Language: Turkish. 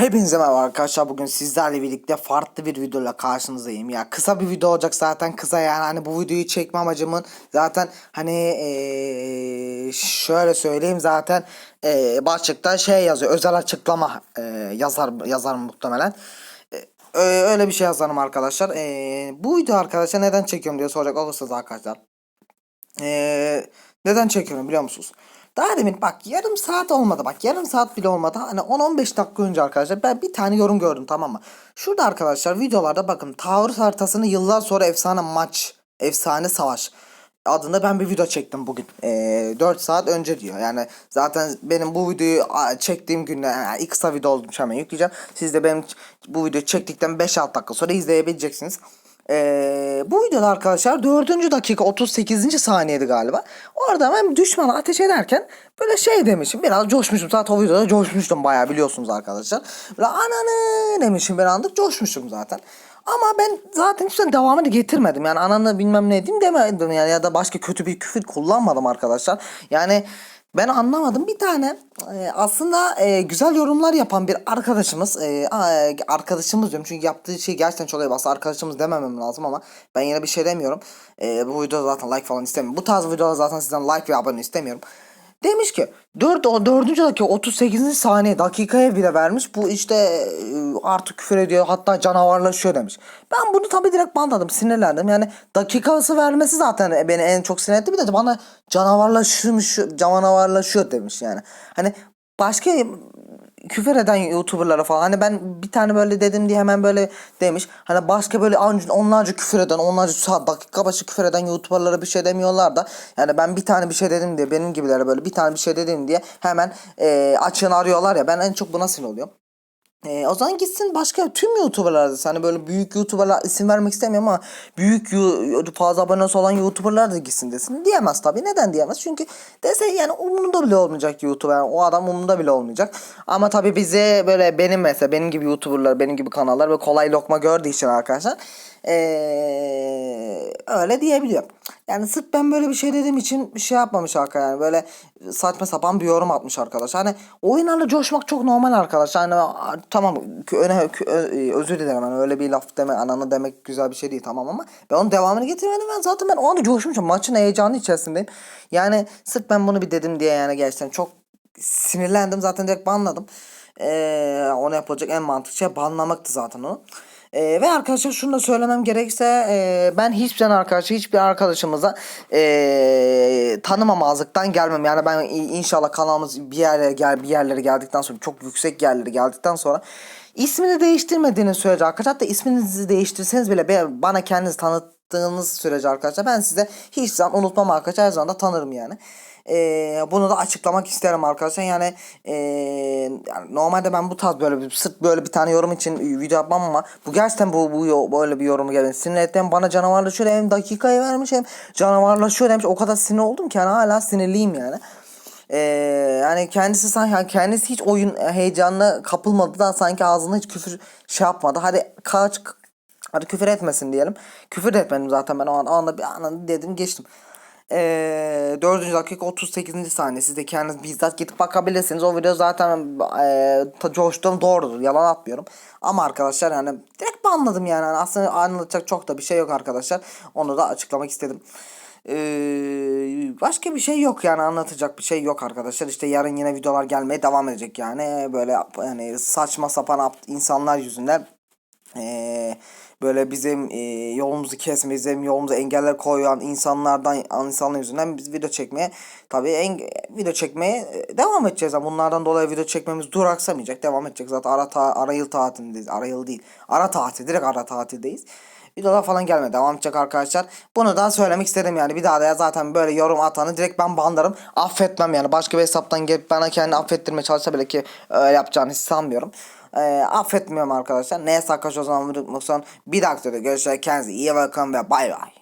Hepinize merhaba arkadaşlar. Bugün sizlerle birlikte farklı bir videoyla karşınızdayım. Ya kısa bir video olacak zaten. Kısa yani hani bu videoyu çekme amacımın zaten hani eee, şöyle söyleyeyim zaten eee, başlıkta şey yazıyor. Özel açıklama eee, yazar yazar muhtemelen. Eee, ö- öyle bir şey yazarım arkadaşlar. Eee, bu video arkadaşlar neden çekiyorum diye soracak olursanız arkadaşlar. Eee, neden çekiyorum biliyor musunuz? Daha demin bak yarım saat olmadı bak yarım saat bile olmadı hani 10-15 dakika önce arkadaşlar ben bir tane yorum gördüm tamam mı? Şurada arkadaşlar videolarda bakın taarruz haritasını yıllar sonra efsane maç efsane savaş adında ben bir video çektim bugün. Ee, 4 saat önce diyor. Yani zaten benim bu videoyu çektiğim günde yani kısa video olduğum için hemen yükleyeceğim. Siz de benim bu videoyu çektikten 5-6 dakika sonra izleyebileceksiniz. Ee, bu videoda arkadaşlar 4. dakika 38. saniyeydi galiba. Orada ben düşmana ateş ederken böyle şey demişim. Biraz coşmuşum. Zaten o videoda coşmuştum bayağı biliyorsunuz arkadaşlar. Böyle ananı demişim bir anlık coşmuştum zaten. Ama ben zaten hiç devamını getirmedim. Yani ananı bilmem ne diyeyim demedim yani ya da başka kötü bir küfür kullanmadım arkadaşlar. Yani ben anlamadım. Bir tane e, aslında e, güzel yorumlar yapan bir arkadaşımız, e, arkadaşımız diyorum çünkü yaptığı şey gerçekten çok iyi. Aslında arkadaşımız dememem lazım ama ben yine bir şey demiyorum. Bu videoda zaten like falan istemiyorum. Bu tarz videoda zaten sizden like ve abone istemiyorum. Demiş ki 4 o 4. dakika 38. saniye dakikaya bile vermiş. Bu işte e, artık küfür ediyor hatta canavarlaşıyor demiş. Ben bunu tabii direkt banladım sinirlendim. Yani dakikası vermesi zaten beni en çok sinir etti. Bir de bana canavarlaşmış canavarlaşıyor demiş yani. Hani başka küfür eden YouTuber'lara falan hani ben bir tane böyle dedim diye hemen böyle demiş. Hani başka böyle on- onlarca küfür eden, onlarca saat dakika başı küfür eden YouTuber'lara bir şey demiyorlar da yani ben bir tane bir şey dedim diye benim gibilere böyle bir tane bir şey dedim diye hemen e, açığını arıyorlar ya ben en çok buna sinir oluyorum. E, o zaman gitsin başka tüm YouTuber'lar hani böyle büyük YouTuber'lar isim vermek istemiyorum ama büyük fazla abonesi olan YouTuber'lar da gitsin desin. Diyemez tabii. Neden diyemez? Çünkü dese yani umurunda bile olmayacak YouTuber. O adam umurunda bile olmayacak. Ama tabii bize böyle benim mesela benim gibi YouTuber'lar, benim gibi kanallar böyle kolay lokma gördüğü için arkadaşlar ee, öyle diyebiliyorum. Yani sırf ben böyle bir şey dediğim için bir şey yapmamış arkadaşlar. Yani böyle saçma sapan bir yorum atmış arkadaş. Hani oyunlarla coşmak çok normal arkadaşlar. Hani tamam öne, ö- özür dilerim. Hani öyle bir laf demek, ananı demek güzel bir şey değil tamam ama ben onun devamını getirmedim. Ben zaten ben o anda coşmuşum. Maçın heyecanı içerisindeyim. Yani sırf ben bunu bir dedim diye yani gerçekten çok sinirlendim. Zaten direkt banladım. Ee, ona yapılacak en mantıklı şey banlamaktı zaten onu. Ee, ve arkadaşlar şunu da söylemem gerekirse e, ben hiçbir arkadaşı hiçbir arkadaşımıza e, tanımamazlıktan gelmem. Yani ben inşallah kanalımız bir yerlere gel bir yerlere geldikten sonra çok yüksek yerlere geldikten sonra ismini değiştirmediğiniz sürece arkadaşlar hatta isminizi değiştirseniz bile bana kendinizi tanıttığınız sürece arkadaşlar ben size hiç zaman unutmam arkadaşlar her zaman da tanırım yani. Bunu da açıklamak isterim arkadaşlar. Yani, yani normalde ben bu tarz böyle bir sırf böyle bir tane yorum için video yapmam ama bu gerçekten bu, bu böyle bir yorumu geldi. Sinir etti. Hem bana canavarlaşıyor hem dakikayı vermiş hem canavarlaşıyor demiş. O kadar sinir oldum ki yani hala sinirliyim yani. Ee, yani kendisi sanki yani kendisi hiç oyun heyecanına kapılmadı da sanki ağzına hiç küfür şey yapmadı. Hadi kaç hadi küfür etmesin diyelim. Küfür de etmedim zaten ben o an, o anda bir anda dedim geçtim. Ee, 4. dakika 38. saniye. Siz de kendiniz bizzat gidip bakabilirsiniz. O video zaten e, coştuğum doğrudur. Yalan atmıyorum. Ama arkadaşlar yani direkt anladım yani. yani. Aslında anlatacak çok da bir şey yok arkadaşlar. Onu da açıklamak istedim. Ee, başka bir şey yok yani anlatacak bir şey yok arkadaşlar. İşte yarın yine videolar gelmeye devam edecek yani. Böyle yani saçma sapan insanlar yüzünden ee, böyle bizim e, yolumuzu kesme, bizim yolumuza engeller koyan insanlardan insanlar yüzünden biz video çekmeye tabii en, video çekmeye e, devam edeceğiz. Yani bunlardan dolayı video çekmemiz duraksamayacak. Devam edecek. Zaten ara, ta, ara yıl tatilindeyiz. Ara yıl değil. Ara tatil. Direkt ara tatildeyiz. Videolar falan gelmeye devam edecek arkadaşlar. Bunu da söylemek istedim yani. Bir daha da zaten böyle yorum atanı direkt ben banlarım. Affetmem yani. Başka bir hesaptan gelip bana kendini affettirmeye çalışsa bile ki öyle yapacağını sanmıyorum. Ee, affetmiyorum arkadaşlar. Neyse arkadaşlar o zaman. Bir dakika görüşürüz. Kendinize iyi bakın ve bay bay.